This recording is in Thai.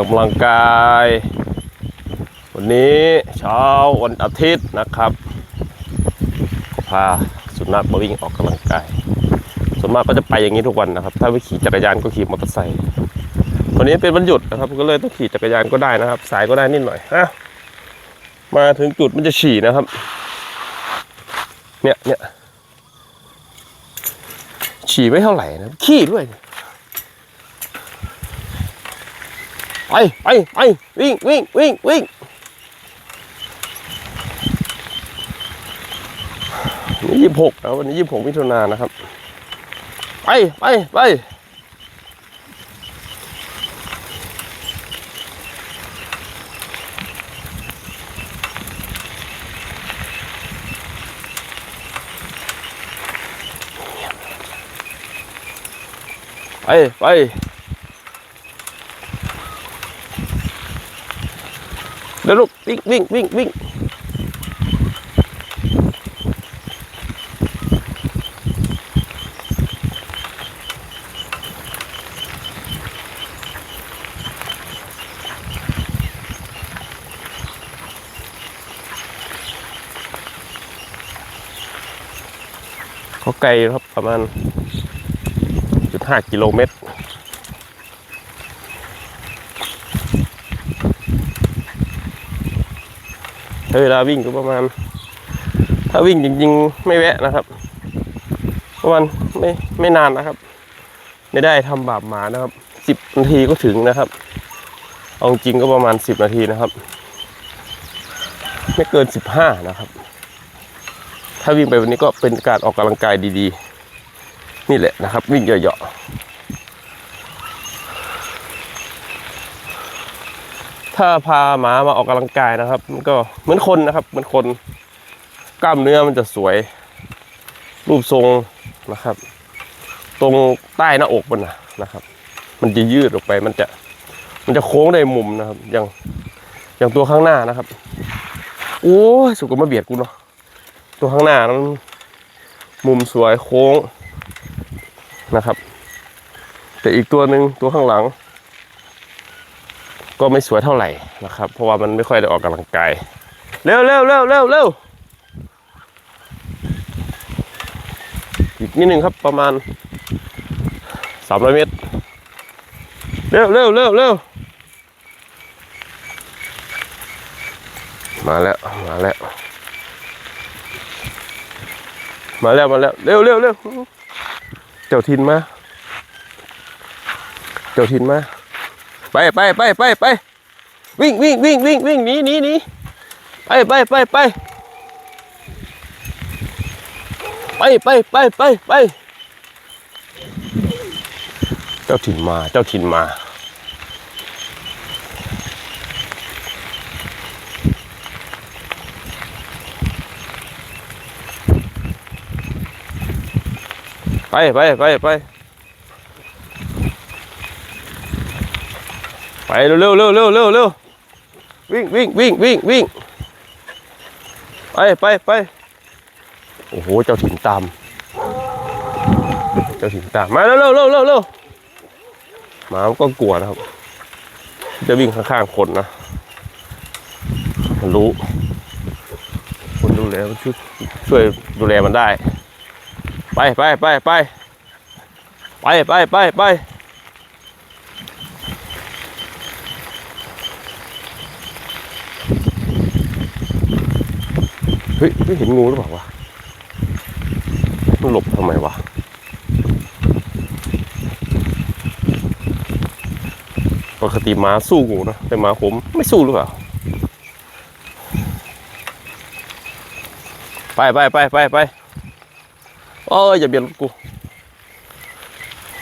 กำลังกาย วันนี้เช้าวันอาทิตย์นะครับก็พาสุนัขมาวิ่งออกกำลังกาย ส่วนมากก็จะไปอย่างนี้ทุกวันนะครับ ถ้าไม่ขี่จักรยานก็ขี่มอเตอร์ไซค์วันนี้เป็นวันหยุดนะครับ ก็เลยต้องขี่จักรยานก็ได้นะครับ สายก็ได้นิดหน่อยฮะมาถึงจุดมันจะฉี่นะครับ เนี่ยเนี่ยฉี่ไม่เท่าไหร่นะขี้ด้วย ไปไปไปวิ่งวิ่งวิ่งวิ่งนี่ยี่หกแล้ววันนี้ยี่หกมิถุนายนนะครับ ไปไปไปไปไป เดี๋ยวลูกวิ่งวิ่งวิ่งวิ่งเขาไกลครับประมาณจุดห้ากิโลเมตร ใช้ เวลาวิ่งก็ประมาณ ถ้าวิ่งจริง ๆ ไม่แวะนะครับประมาณไม่ไม่นานนะครับ ไม่ได้ทำบาปหมานะครับสิบนาทีก็ถึงนะครับ เอาจริงก็ประมาณสิบนาทีนะครับ ไม่เกินสิบห้านะครับ ถ้าวิ่งไปวันนี้ก็เป็นการออกกำลังกายดี ๆ นี่แหละนะครับ วิ่งเหยาะๆ ถ้าพาหมามาออกกำลังกายนะครับ มันก็เหมือนคนนะครับ เหมือนคน กล้ามเนื้อมันจะสวย รูปทรงนะครับ ตรงใต้หน้าอกมันนะนะครับ มันจะยืดออกไป มันจะ มันจะโค้งในมุมนะครับ อย่าง อย่างตัวข้างหน้านะครับ โอ้สุกมาเบียดกูเนาะ ตัวข้างหน้านั้นมุมสวยโค้งนะครับ แต่อีกตัวหนึ่งตัวข้างหลัง ก็ไม่สวยเท่าไหร่นะครับ เพราะว่ามันไม่ค่อยได้ออกกำลังกาย เร็วเร็วเร็วเร็วเร็วอีกนิดหนึ่งครับประมาณสามร้อยเมตร เร็วเร็วเร็วเร็วมาแล้ว มาแล้ว มาแล้ว มาแล้ว เร็วเร็วเร็วเจ้าทินมา เจ้าทินมา ไปไปไปไปไปวิ่งวิ่งวิ่งวิ่งวิ่งหนีหนีหนีไปไปไปไปไปไปไปไปไปเจ้าถิ่นมาเจ้าถิ่นมาไปไปไปไป ไปเร็วเร็วเร็วเร็วเร็วเร็ววิ่งวิ่งวิ่งวิ่งวิ่งไปไปไปโอ้โหเจ้าถิ่นตาม เจ้าถิ่นตามมาเร็วเร็วเร็วเร็วเร็วหมาก็กลัวนะครับ จะวิ่งข้างๆคนนะมันรู้ คนดูแลมันช่วยช่วยดูแลมันได้ ไปไปไปไปไปไปไปไป เฮ้ยไม่เห็นงูหรือเปล่าวะมันหลบทำไมวะปกติม้าสู้งูนะแต่หมาผมไม่สู้หรือเปล่า ไปไปไปไปไปโอ้ยอย่าเบียดกู